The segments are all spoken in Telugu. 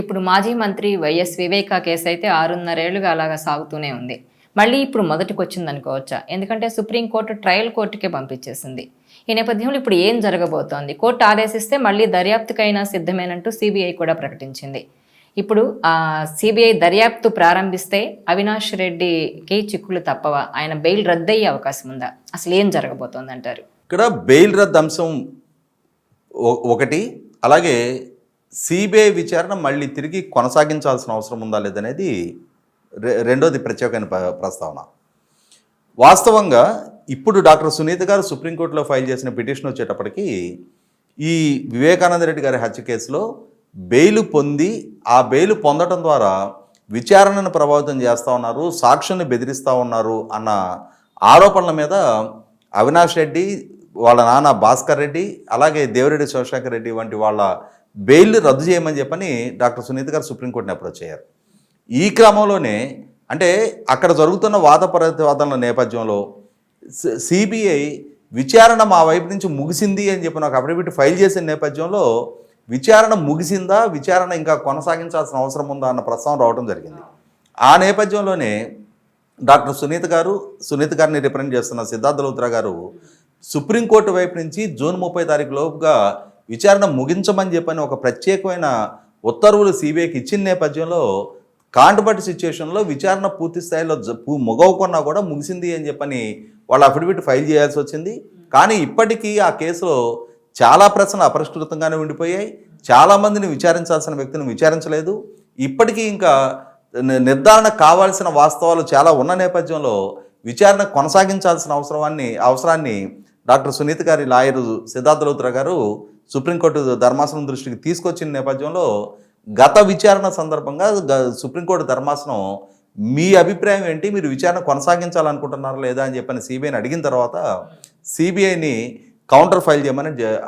ఇప్పుడు మాజీ మంత్రి వైఎస్ వివేకా కేసు అయితే ఆరున్నరేళ్ళుగా అలాగా సాగుతూనే ఉంది. మళ్ళీ ఇప్పుడు మొదటికి వచ్చింది అనుకోవచ్చా ఎందుకంటే సుప్రీంకోర్టు ట్రయల్ కోర్టుకే పంపించేసింది. ఈ నేపథ్యంలో ఇప్పుడు ఏం జరగబోతోంది? కోర్టు ఆదేశిస్తే మళ్ళీ దర్యాప్తుకైనా సిద్ధమేనంటూ సిబిఐ కూడా ప్రకటించింది. ఇప్పుడు సిబిఐ దర్యాప్తు ప్రారంభిస్తే అవినాష్ రెడ్డికి చిక్కులు తప్పవా? ఆయన బెయిల్ రద్దయ్యే అవకాశం ఉందా? అసలు ఏం జరగబోతోంది అంటారు ఇక్కడ బెయిల్ రద్దు అంశం ఒకటి అలాగే సిబిఐ విచారణ మళ్ళీ తిరిగి కొనసాగించాల్సిన అవసరం ఉందా లేదనేది రె- రెండోది ప్రత్యేకమైన ప్రస్తావన. వాస్తవంగా ఇప్పుడు డాక్టర్ సునీత గారు సుప్రీంకోర్టులో ఫైల్ చేసిన పిటిషన్ వచ్చేటప్పటికి ఈ వివేకానంద రెడ్డి గారి హత్య కేసులో బెయిల్ పొంది ఆ బెయిల్ పొందడం ద్వారా విచారణను ప్రభావితం చేస్తూ ఉన్నారు సాక్షుల్ని బెదిరిస్తూ ఉన్నారు అన్న ఆరోపణల మీద అవినాష్ రెడ్డి వాళ్ళ నాన్న భాస్కర్ రెడ్డి అలాగే దేవిరెడ్డి శివశంకర్ రెడ్డి వంటి వాళ్ళ బెయిల్ రద్దు చేయమని చెప్పని డాక్టర్ సునీత గారు సుప్రీంకోర్టుని అప్రోచ్ అయ్యారు. ఈ క్రమంలోనే అంటే అక్కడ జరుగుతున్న వాద ప్రతివాదనల నేపథ్యంలో సిబిఐ విచారణ మా వైపు నుంచి ముగిసింది అని చెప్పి నాకు అఫిడవిట్ ఫైల్ చేసిన నేపథ్యంలో విచారణ ముగిసిందా విచారణ ఇంకా కొనసాగించాల్సిన అవసరం ఉందా అన్న ప్రస్తావన రావడం జరిగింది. ఆ నేపథ్యంలోనే డాక్టర్ సునీత గారు సునీత గారిని రిప్రజెంట్ చేస్తున్న సిద్ధార్థ లూత్రా గారు సుప్రీంకోర్టు వైపు నుంచి జూన్ ముప్పై తారీఖు లోపుగా విచారణ ముగించమని చెప్పని ఒక ప్రత్యేకమైన ఉత్తర్వులు సిబిఐకి ఇచ్చిన నేపథ్యంలో కాంటపట్టి సిచ్యువేషన్లో విచారణ పూర్తి స్థాయిలో మొగవకున్నా కూడా ముగిసింది అని చెప్పని వాళ్ళు అఫిడవిట్ ఫైల్ చేయాల్సి వచ్చింది. కానీ ఇప్పటికీ ఆ కేసులో చాలా ప్రశ్నలు అపరిష్కృతంగానే ఉండిపోయాయి. చాలామందిని విచారించాల్సిన వ్యక్తిని విచారించలేదు. ఇప్పటికీ ఇంకా నిర్ధారణ కావాల్సిన వాస్తవాలు చాలా ఉన్న నేపథ్యంలో విచారణ కొనసాగించాల్సిన అవసరాన్ని అవసరాన్ని డాక్టర్ సునీత్ గారి లాయరు సిద్ధార్థ లోత్ర గారు సుప్రీంకోర్టు ధర్మాసనం దృష్టికి తీసుకొచ్చిన నేపథ్యంలో గత విచారణ సందర్భంగా గ- సుప్రీంకోర్టు ధర్మాసనం మీ అభిప్రాయం ఏంటి? మీరు విచారణ కొనసాగించాలనుకుంటున్నారా లేదా అని చెప్పని సిబిఐని అడిగిన తర్వాత సిబిఐని కౌంటర్ ఫైల్ చేయమని జ-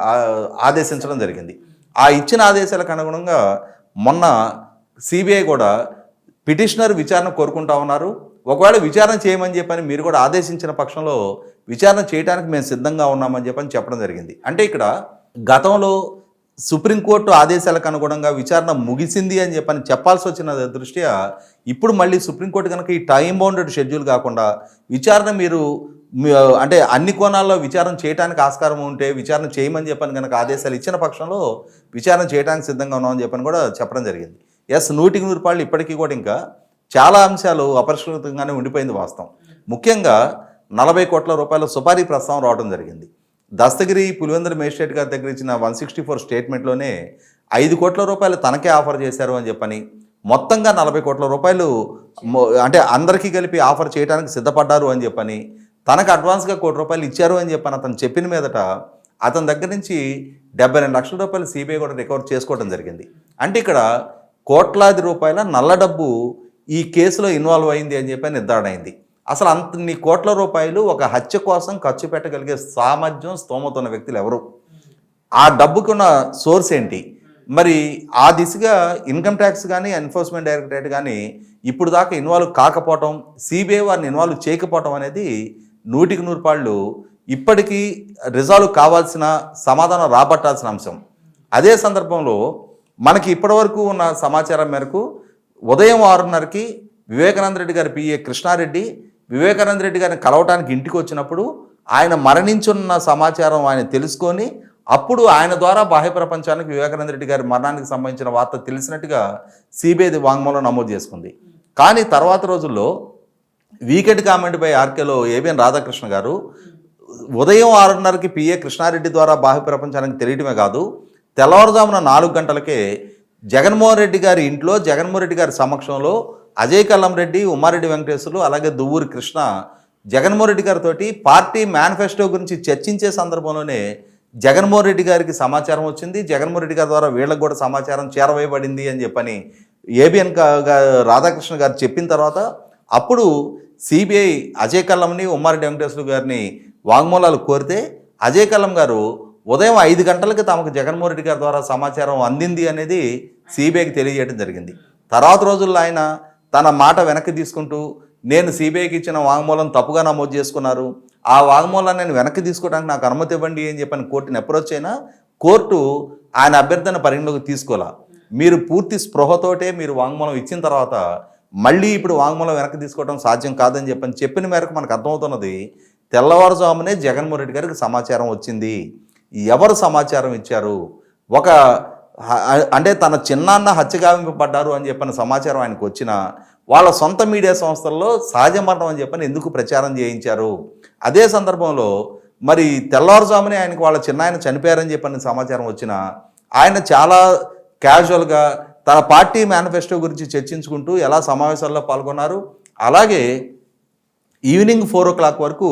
ఆదేశించడం జరిగింది. ఆ ఇచ్చిన ఆదేశాలకు అనుగుణంగా మొన్న సిబిఐ కూడా పిటిషనర్ విచారణ కోరుకుంటా ఉన్నారు. ఒకవేళ విచారణ చేయమని చెప్పని మీరు కూడా ఆదేశించిన పక్షంలో విచారణ చేయడానికి మేము సిద్ధంగా ఉన్నామని చెప్పని చెప్పడం జరిగింది. అంటే ఇక్కడ గతంలో సుప్రీంకోర్టు ఆదేశాలకు అనుగుణంగా విచారణ ముగిసింది అని చెప్పని చెప్పాల్సి వచ్చిన దృష్ట్యా ఇప్పుడు మళ్ళీ సుప్రీంకోర్టు కనుక ఈ టైం బౌండెడ్ షెడ్యూల్ కాకుండా విచారణ మీరు అంటే అన్ని కోణాల్లో విచారణ చేయడానికి ఆస్కారం ఉంటే విచారణ చేయమని చెప్పని కనుక ఆదేశాలు ఇచ్చిన పక్షంలో విచారణ చేయడానికి సిద్ధంగా ఉన్నామని చెప్పని కూడా చెప్పడం జరిగింది. ఎస్ నూటికి నూరు పాళ్ళు ఇప్పటికీ కూడా ఇంకా చాలా అంశాలు అపరిష్కృతంగానే ఉండిపోయింది వాస్తవం. ముఖ్యంగా నలభై కోట్ల రూపాయల సుపారీ ప్రస్తావన రావడం జరిగింది. దస్తగిరి పులివెందుల మేజిస్ట్రేట్ గారి దగ్గర ఇచ్చిన వన్ సిక్స్టీ ఫోర్ స్టేట్మెంట్లోనే ఐదు కోట్ల రూపాయలు తనకే ఆఫర్ చేశారు అని చెప్పని మొత్తంగా నలభై కోట్ల రూపాయలు అంటే అందరికీ కలిపి ఆఫర్ చేయడానికి సిద్ధపడ్డారు అని చెప్పని తనకు అడ్వాన్స్గా కోటి రూపాయలు ఇచ్చారు అని చెప్పని అతను చెప్పిన మీదట అతని దగ్గర నుంచి డెబ్బై రెండు లక్షల రూపాయలు సిబిఐ కూడా రికవర్ చేసుకోవడం జరిగింది. అంటే ఇక్కడ కోట్లాది రూపాయల నల్ల డబ్బు ఈ కేసులో ఇన్వాల్వ్ అయింది అని చెప్పి నిర్ధారణ అయింది. అసలు అంతన్ని కోట్ల రూపాయలు ఒక హత్య కోసం ఖర్చు పెట్టగలిగే సామర్థ్యం స్తోమత ఉన్న వ్యక్తులు ఎవరు? ఆ డబ్బుకున్న సోర్స్ ఏంటి? మరి ఆ దిశగా ఇన్కమ్ ట్యాక్స్ కానీ ఎన్ఫోర్స్మెంట్ డైరెక్టరేట్ కానీ ఇప్పుడు దాకా ఇన్వాల్వ్ కాకపోవటం సిబిఐ వారిని ఇన్వాల్వ్ చేయకపోవటం అనేది నూటికి నూరు పాళ్ళు ఇప్పటికీ రిజాల్వ్ కావాల్సిన సమాధానం రాబట్టాల్సిన అంశం. అదే సందర్భంలో మనకి ఇప్పటివరకు ఉన్న సమాచారం మేరకు ఉదయం ఆరున్నరకి వివేకానంద రెడ్డి గారి పిఏ కృష్ణారెడ్డి వివేకానంద రెడ్డి గారిని కలవటానికి ఇంటికి వచ్చినప్పుడు ఆయన మరణించున్న సమాచారం ఆయన తెలుసుకొని అప్పుడు ఆయన ద్వారా బాహ్య ప్రపంచానికి వివేకానంద రెడ్డి గారి మరణానికి సంబంధించిన వార్త తెలిసినట్టుగా సిబిఐ వాంగ్మూలం నమోదు చేసుకుంది. కానీ తర్వాత రోజుల్లో వీకెండ్ కామెంట్ బై ఆర్కేలో ఏబిఎన్ రాధాకృష్ణ గారు ఉదయం ఆరున్నరకి పిఏ కృష్ణారెడ్డి ద్వారా బాహ్య ప్రపంచానికి తెలియటమే కాదు తెల్లవారుజామున నాలుగు గంటలకే జగన్మోహన్ రెడ్డి గారి ఇంట్లో జగన్మోహన్ రెడ్డి గారి సమక్షంలో అజయ్ కల్లంరెడ్డి ఉమారెడ్డి వెంకటేశ్వర్లు అలాగే దువ్వూరి కృష్ణ జగన్మోహన్ రెడ్డి గారితో పార్టీ మేనిఫెస్టో గురించి చర్చించే సందర్భంలోనే జగన్మోహన్ రెడ్డి గారికి సమాచారం వచ్చింది. జగన్మోహన్ రెడ్డి గారి ద్వారా వీళ్ళకి కూడా సమాచారం చేరవేయబడింది అని చెప్పని ఏబిఎన్ రాధాకృష్ణ గారు చెప్పిన తర్వాత అప్పుడు సిబిఐ అజయ్ కల్లంని ఉమ్మారెడ్డి వెంకటేశ్వర గారిని వాంగ్మూలాలు కోరితే అజయ్ కల్లం గారు ఉదయం ఐదు గంటలకి తమకు జగన్మోహన్ రెడ్డి గారి ద్వారా సమాచారం అందింది అనేది సిబిఐకి తెలియజేయడం జరిగింది. తర్వాత రోజుల్లో ఆయన తన మాట వెనక్కి తీసుకుంటూ నేను సిబిఐకి ఇచ్చిన వాంగ్మూలం తప్పుగా నమోదు చేసుకున్నారు. ఆ వాంగ్మూలాన్ని నేను వెనక్కి తీసుకోవడానికి నాకు అనుమతి ఇవ్వండి అని చెప్పని కోర్టుని అప్రోచ్ అయినా కోర్టు ఆయన అభ్యర్థన పరిగణలోకి తీసుకోవాలా మీరు పూర్తి స్పృహతోటే మీరు వాంగ్మూలం ఇచ్చిన తర్వాత మళ్ళీ ఇప్పుడు వాంగ్మూలం వెనక్కి తీసుకోవడం సాధ్యం కాదని చెప్పని చెప్పిన మేరకు మనకు అర్థమవుతున్నది తెల్లవారుజామునే జగన్మోహన్ రెడ్డి గారికి సమాచారం వచ్చింది. ఎవరు సమాచారం ఇచ్చారు? ఒక అంటే తన చిన్నాన్న హత్యగావింపబడ్డారు అని చెప్పిన సమాచారం ఆయనకు వచ్చిన వాళ్ళ సొంత మీడియా సంస్థల్లో సహజ మరణం అని చెప్పని ఎందుకు ప్రచారం చేయించారు? అదే సందర్భంలో మరి తెల్లవారుజామునే ఆయనకు వాళ్ళ చిన్నాయన చనిపోయారని చెప్పిన సమాచారం వచ్చిన ఆయన చాలా క్యాజువల్గా తన పార్టీ మేనిఫెస్టో గురించి చర్చించుకుంటూ ఎలా సమావేశాల్లో పాల్గొన్నారు? అలాగే ఈవినింగ్ ఫోర్ ఓ క్లాక్ వరకు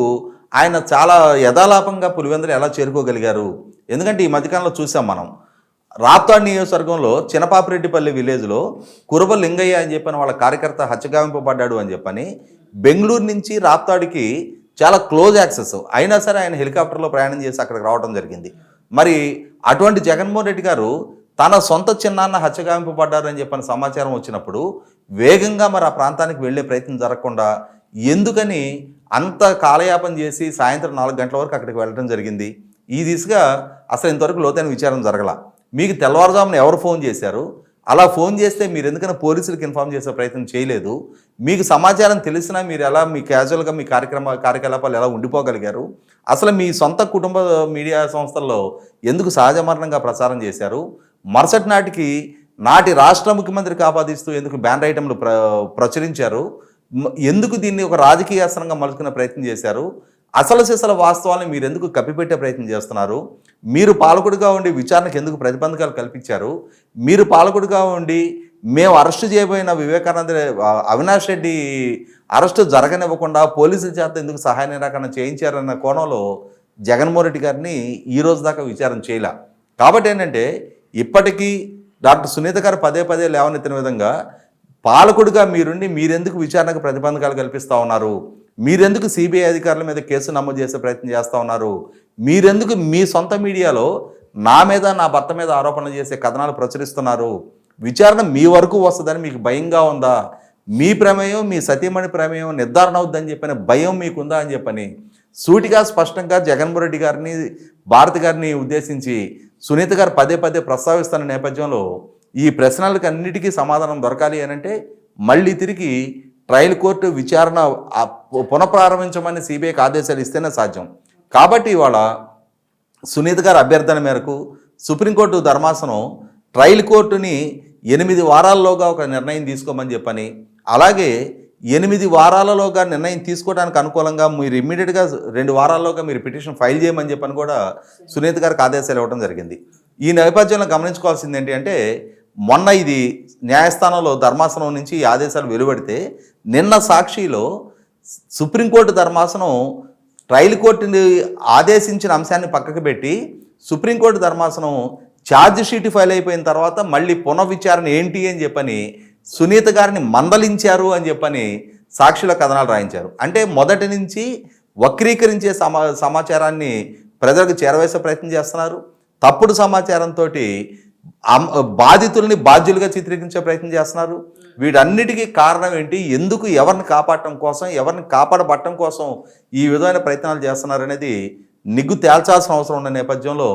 ఆయన చాలా యథాలాపంగా పులివెందులు ఎలా చేరుకోగలిగారు? ఎందుకంటే ఈ మధ్యకాలంలో చూసాం మనం. రాప్తాడ్ నియోజకవర్గంలో చినపాపిరెడ్డిపల్లి విలేజ్లో కురబ లింగయ్య అని చెప్పని వాళ్ళ కార్యకర్త హత్యగావింపబడ్డాడు అని చెప్పని బెంగళూరు నుంచి రాప్తాడికి చాలా క్లోజ్ యాక్సెస్. అయినా సరే ఆయన హెలికాప్టర్లో ప్రయాణం చేసి అక్కడికి రావడం జరిగింది. మరి అటువంటి జగన్మోహన్ రెడ్డి గారు తన సొంత చిన్నాన్న హత్యగావింపబడ్డారని అని చెప్పిన సమాచారం వచ్చినప్పుడు వేగంగా మరి ఆ ప్రాంతానికి వెళ్ళే ప్రయత్నం జరగకుండా ఎందుకని అంత కాలయాపన చేసి సాయంత్రం నాలుగు గంటల వరకు అక్కడికి వెళ్ళడం జరిగింది? ఈ దిశగా అసలు ఇంతవరకు లోతైన విచారం జరగల. మీకు తెల్లవారుజామున ఎవరు ఫోన్ చేశారు? అలా ఫోన్ చేస్తే మీరు ఎందుకైనా పోలీసులకు ఇన్ఫామ్ చేసే ప్రయత్నం చేయలేదు. మీకు సమాచారం తెలిసినా మీరు ఎలా మీ క్యాజువల్గా మీ కార్యక్రమ కార్యకలాపాలు ఎలా ఉండిపోగలిగారు? అసలు మీ సొంత కుటుంబ మీడియా సంస్థల్లో ఎందుకు సహజ మరణంగా ప్రచారం చేశారు? మరుసటి నాటికి నాటి రాష్ట్ర ముఖ్యమంత్రికి ఆపాదిస్తూ ఎందుకు బ్యాన్ ఐటెంలు ప్ర ప్రచురించారు? ఎందుకు దీన్ని ఒక రాజకీయ అస్త్రంగా మలుచుకునే ప్రయత్నం చేశారు? అసలు సిసల వాస్తవాలను మీరు ఎందుకు కప్పిపెట్టే ప్రయత్నం చేస్తున్నారు? మీరు పాలకుడిగా ఉండి విచారణకు ఎందుకు ప్రతిబంధకాలు కల్పించారు? మీరు పాలకుడిగా ఉండి మేము అరెస్టు చేయబోయిన వివేకానంద అవినాష్ రెడ్డి అరెస్టు జరగనివ్వకుండా పోలీసుల చేత ఎందుకు సహాయ నిరాకరణ చేయించారన్న కోణంలో జగన్మోహన్ రెడ్డి గారిని ఈ రోజు దాకా విచారణ చేయలే. కాబట్టి ఏంటంటే ఇప్పటికీ డాక్టర్ సునీత గారు పదే పదే లేవనెత్తిన విధంగా పాలకుడిగా మీరుండి మీరెందుకు విచారణకు ప్రతిబంధకాలు కల్పిస్తూ ఉన్నారు? మీరెందుకు సిబిఐ అధికారుల మీద కేసు నమోదు చేసే ప్రయత్నం చేస్తూ ఉన్నారు? మీరెందుకు మీ సొంత మీడియాలో నా మీద నా భర్త మీద ఆరోపణలు చేసే కథనాలు ప్రచురిస్తున్నారు? విచారణ మీ వరకు వస్తుందని మీకు భయంగా ఉందా? మీ ప్రమేయం మీ సతీమణి ప్రమేయం నిర్ధారణ అవుద్దని చెప్పిన భయం మీకుందా అని చెప్పని సూటిగా స్పష్టంగా జగన్మోహన్ రెడ్డి గారిని భారతి గారిని ఉద్దేశించి సునీత గారు పదే పదే ప్రస్తావిస్తున్న నేపథ్యంలో ఈ ప్రశ్నలకు అన్నిటికీ సమాధానం దొరకాలి అని అంటే మళ్ళీ తిరిగి ట్రయల్ కోర్టు విచారణ పునఃప్రారంభించమని సిబిఐకి ఆదేశాలు ఇస్తేనే సాధ్యం. కాబట్టి ఇవాళ సునీత గారి అభ్యర్థన మేరకు సుప్రీంకోర్టు ధర్మాసనం ట్రయల్ కోర్టుని ఎనిమిది వారాల్లోగా ఒక నిర్ణయం తీసుకోమని చెప్పని అలాగే ఎనిమిది వారాలలోగా నిర్ణయం తీసుకోవడానికి అనుకూలంగా మీరు ఇమ్మీడియట్గా రెండు వారాల్లోగా మీరు పిటిషన్ ఫైల్ చేయమని చెప్పని కూడా సునీత గారికి ఆదేశాలు ఇవ్వడం జరిగింది. ఈ నేపథ్యంలో గమనించుకోవాల్సింది ఏంటి అంటే మొన్న ఇది న్యాయస్థానంలో ధర్మాసనం నుంచి ఈ ఆదేశాలు వెలువడితే నిన్న సాక్షిలో సుప్రీంకోర్టు ధర్మాసనం ట్రయల్ కోర్టుని ఆదేశించిన అంశాన్ని పక్కకు పెట్టి సుప్రీంకోర్టు ధర్మాసనం ఛార్జ్ షీట్ ఫైల్ అయిపోయిన తర్వాత మళ్ళీ పునఃవిచారణ ఏంటి అని చెప్పని సునీత గారిని మందలించారు అని చెప్పని సాక్షుల కథనాలు రాయించారు. అంటే మొదటి నుంచి వక్రీకరించే సమా సమాచారాన్ని ప్రజలకు చేరవేసే ప్రయత్నం చేస్తున్నారు. తప్పుడు సమాచారంతో బాధితుల్ని బాధ్యులుగా చిత్రీకరించే ప్రయత్నం చేస్తున్నారు. వీటన్నిటికీ కారణం ఏంటి? ఎందుకు ఎవరిని కాపాడటం కోసం ఎవరిని కాపాడబట్టడం కోసం ఈ విధమైన ప్రయత్నాలు చేస్తున్నారు అనేది నిగ్గు తేల్చాల్సిన అవసరం ఉన్న నేపథ్యంలో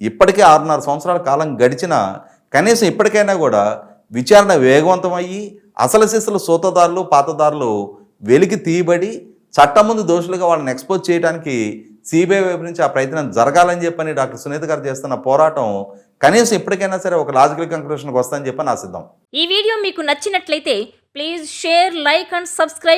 ఇప్పటికే ఆరున్నర సంవత్సరాల కాలం గడిచినా కనీసం ఇప్పటికైనా కూడా విచారణ వేగవంతమయ్యి అసలు సిసలు సూతదారులు పాతదారులు వెలికి తీయబడి చట్టం ముందు దోషులుగా వాళ్ళని ఎక్స్పోజ్ చేయడానికి సిబిఐ వైపు నుంచి ఆ ప్రయత్నం జరగాలని చెప్పని డాక్టర్ సునీత గారు చేస్తున్న పోరాటం కనీసం ఇప్పటికైనా సరే ఒక లాజికల్ కంక్లూషన్కి వస్తుందని చెప్పని ఆశిద్దాం ఈ వీడియో మీకు నచ్చినట్లయితే please share like and subscribe